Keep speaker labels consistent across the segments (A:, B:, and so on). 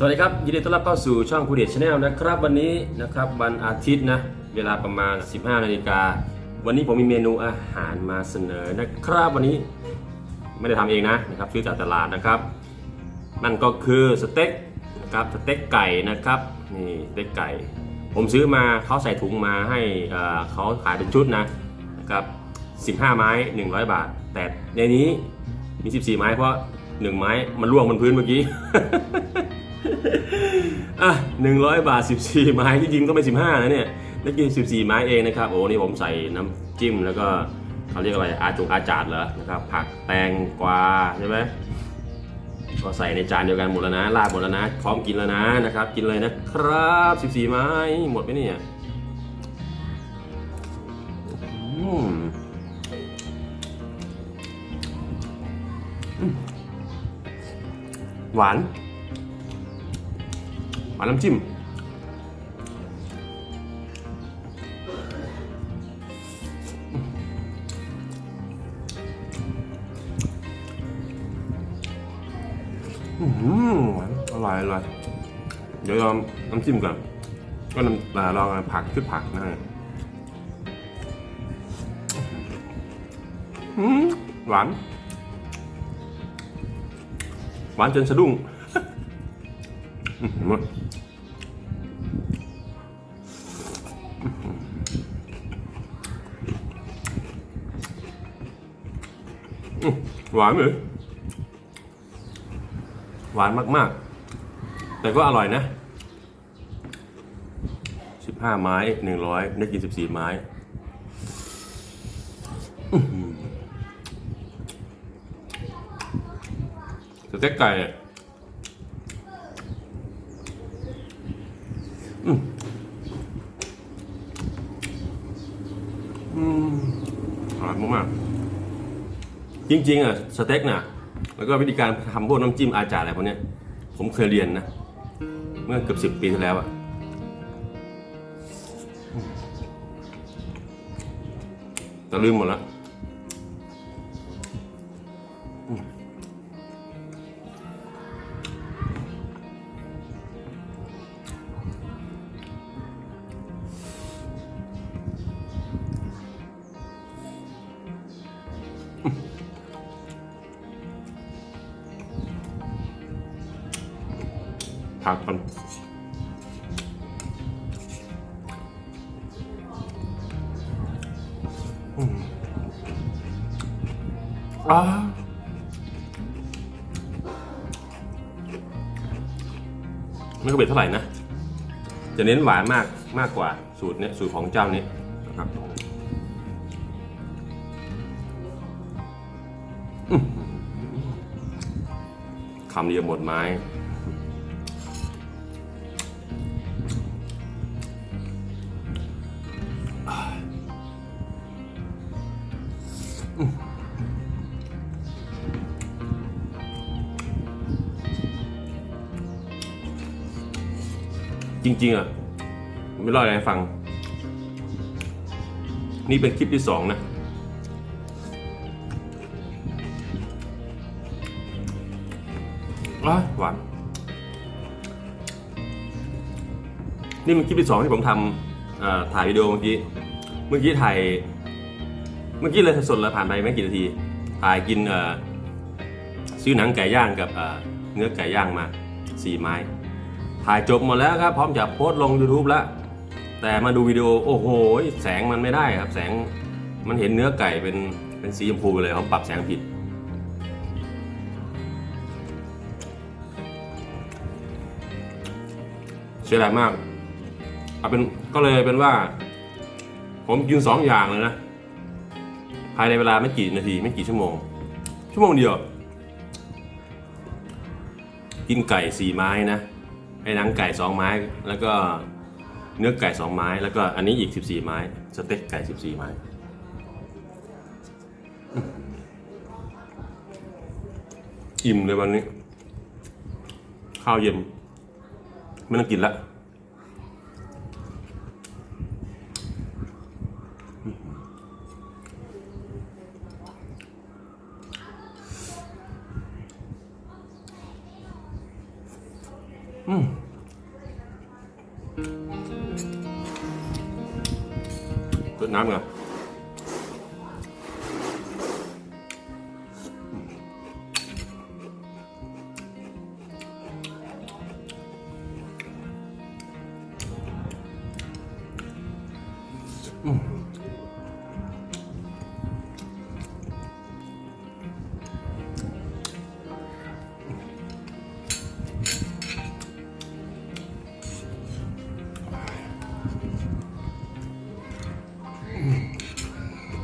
A: สวัสดีครับ ยินดีต้อนรับเข้าสู่ช่องคูเดชชาแนลนะครับ วันนี้นะครับวันอาทิตย์นะเวลาประมาณ 15นาฬิกาวันนี้ผมมีเมนูอาหารมาเสนอนะครับวันนี้ไม่ได้ทำเองนะนะครับซื้อจากตลาดนะครับนั่นก็คือสเต็กนะครับสเต็กไก่นะครับนี่สเต็กไก่ ผมซื้อมาเขาใส่ถุงมาให้เอ่อเขาขายเป็นชุดนะนะครับ15 ไม้ 100 บาท แต่ในนี้มี 14 ไม้เพราะ 1 ไม้มันล่วงบนพื้นเมื่อกี้ อะหนึ่งร้อยบาท14ไม้ที่จริงก็ไม่15นะเนี่ยได้กิน14ไม้เองนะครับโอ้นี่ผมใส่น้ำจิ้มแล้วก็เขาเรียกอะไรอาจงอาจาดเหรอนะครับผักแตงกวาใช่ไหมก็ใส่ในจานเดียวกันหมดแล้วนะลาดหมดแล้วนะ พร้อมกินแล้วนะนะครับ กินเลยนะครับ 14 ไม้หมดไหมเนี่ยหวาน หวานน้ำจิ้ม อืมอร่อยอร่อยเดี๋ยวลองน้ำจิ้มก่อน ก็น้ำอ่าลองผักชุดผักนะหวาน หวานจนสะดุ้ง มอืมหวานเลยหวานมากๆ แต่ก็อร่อยนะ 15 ไม้ 100 ได้กิน 14 ไม้อื้อหือสเต็กไก่ อืมอืมอร่อยมากๆจริง ๆ อะ สเต็กน่ะ แล้วก็วิธีการทำพวกน้ำจิ้มอาจารย์อะไรพวกเนี้ย ผมเคยเรียนนะ เมื่อเกือบสิบปีที่แล้วอะแต่ลืมหมดแล้ว ผักก่อนอ่าไม่ก็เบ็ดเท่าไหร่นะ จะเน้นหวานมากมากกว่าสูตรเนี้ยสูตรของเจ้านี้นะครับคำเดียวหมดไม้ ริง ๆอะผมไม่เล่าอะไรให้ฟัง นี่เป็นคลิปที่สองนะอะหวาน นี่เป็นคลิปที่สองที่ผมทำถ่ายวิดีโอเมื่อกี้ เมื่อกี้ถ่าย เมื่อกี้เลยสดๆแล้วผ่านไปไม่กี่นาที ถ่ายกินซื้อหนังไก่ย่างกับเนื้อไก่ย่างมาสี่ไม้ ถ่ายจบหมดแล้วครับ พร้อมจะโพสต์ลง YouTube แล้ว แต่มาดูวิดีโอโอ้โห แสงมันไม่ได้ครับ แสงมันเห็นเนื้อไก่เป็นเป็นสีชมพูไปเลยเขาปรับแสงผิด เสียดายมากเอาเป็นก็เลยเป็นว่า ผมกินสองอย่างเลยนะ ภายในเวลาไม่กี่นาทีไม่กี่ชั่วโมง ชั่วโมงเดียว กินไก่สี่ไม้นะ ให้หนังไก่สองไม้ แล้วก็เนื้อไก่สองไม้ แล้วก็อันนี้อีกสิบสี่ไม้ สเต็กไก่สิบสี่ไม้ อิ่มเลยวันนี้ ข้าวเย็น ไม่ต้องกินละ เปิดน้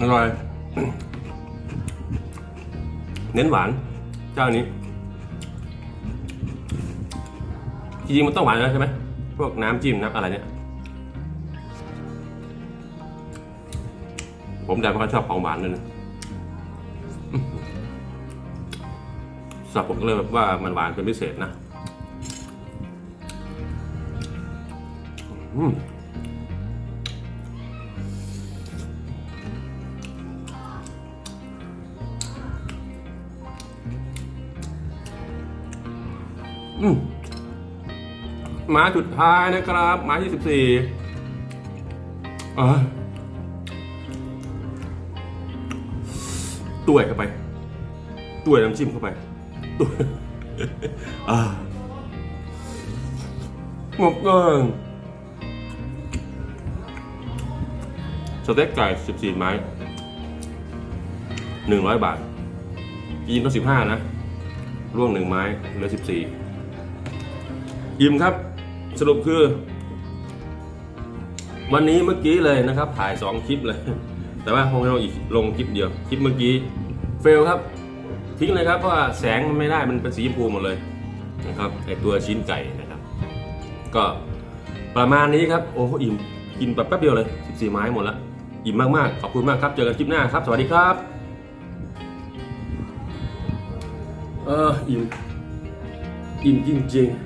A: อร่อย เน้นหวาน เจ้านี้ จริงๆมันต้องหวานแล้วใช่ไหม พวกน้ำจิ้มน้ำอะไรเนี่ย ผมแต่ไม่ค่อยชอบของหวานเลยนะสำหรับผมก็เลยแบบว่ามันหวานเป็นพิเศษนะ อืม มาสุดท้ายนะครับหมาที่สิบสี่ต้วยเข้าไปต้วยน้ำจิ้มเข้าไปต้วยหมกเกินสเต็กไก่สิบสี่ไม้หนึ่งร้อยบาทจริงต้องสิบห้านะร่วงหนึ่งไม้เหลือสิบสี่อิ่มครับ สรุปคือ วันนี้เมื่อกี้เลยนะครับ ถ่าย 2 คลิปเลย แต่ว่าคงจะลงอีกลงคลิปเดียว คลิปเมื่อกี้เฟลครับ ทิ้งเลยครับเพราะว่าแสงมันไม่ได้มันเป็นสีชมพูหมดเลยนะครับไอตัวชิ้นไก่นะครับ ก็ประมาณนี้ครับ โอ้โหอิ่มกินแบบแป๊บเดียวเลย 14 ไม้หมดละอิ่มมากๆ ขอบคุณมากครับ เจอกันคลิปหน้าครับ สวัสดีครับ เอออิ่มอิ่มจริงๆ